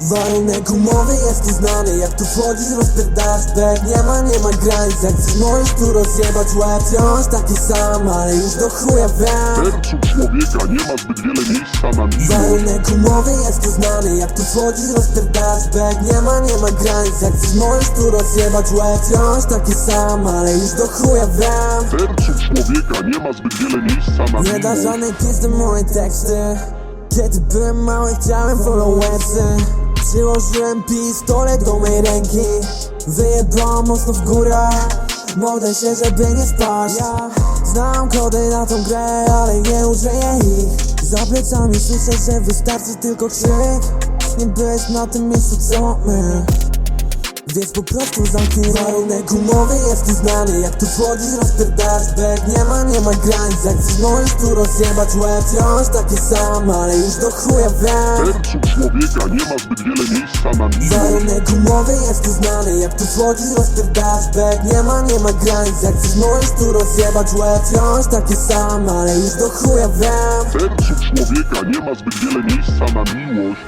Warunek umowy jest tu znany Jak tu wchodzisz rozpierdasz back Nie ma, nie ma granic Jak chcesz możesz tu rozjebać. Łeb Wciąż taki sam, ale już do chuja wiem. Sercu człowieka nie ma zbyt wiele miejsca na miłość Warunek umowy jest tu znany Jak tu wchodzisz rozpierdasz back Nie ma, nie ma granic Jak chcesz możesz tu rozjebać. Łeb Wciąż taki sam, ale już do chuja wiem. Sercu człowieka nie ma zbyt wiele miejsca na Nie da miłość żadnej pizdy moje teksty. Kiedy byłem mały chciałem followersy Przyłożyłem pistolet do mej ręki. Wyjebałam mocno w górę. Modlę się, żeby nie spać Ja znam kody na tą grę, ale nie użyję ich. Za plecami słyszę, że wystarczy tylko krzyk. Nie byłeś na tym miejscu co my więc po prostu zamknij Warunek umowy jest tu znany Jak tu wchodzisz rozpierdasz back Nie ma, nie ma granic Jak chcesz możesz tu rozjebać łeb. Wciąż taki sam, ale już do chuja wiem. Sercu człowieka nie ma zbyt wiele miejsca na miłość Warunek umowy jest tu znany Jak tu wchodzisz rozpierdasz back Nie ma, nie ma granic Jak chcesz możesz tu rozjebać łeb. Wciąż taki sam, ale już do chuja wiem. Sercu człowieka nie ma zbyt wiele miejsca na miłość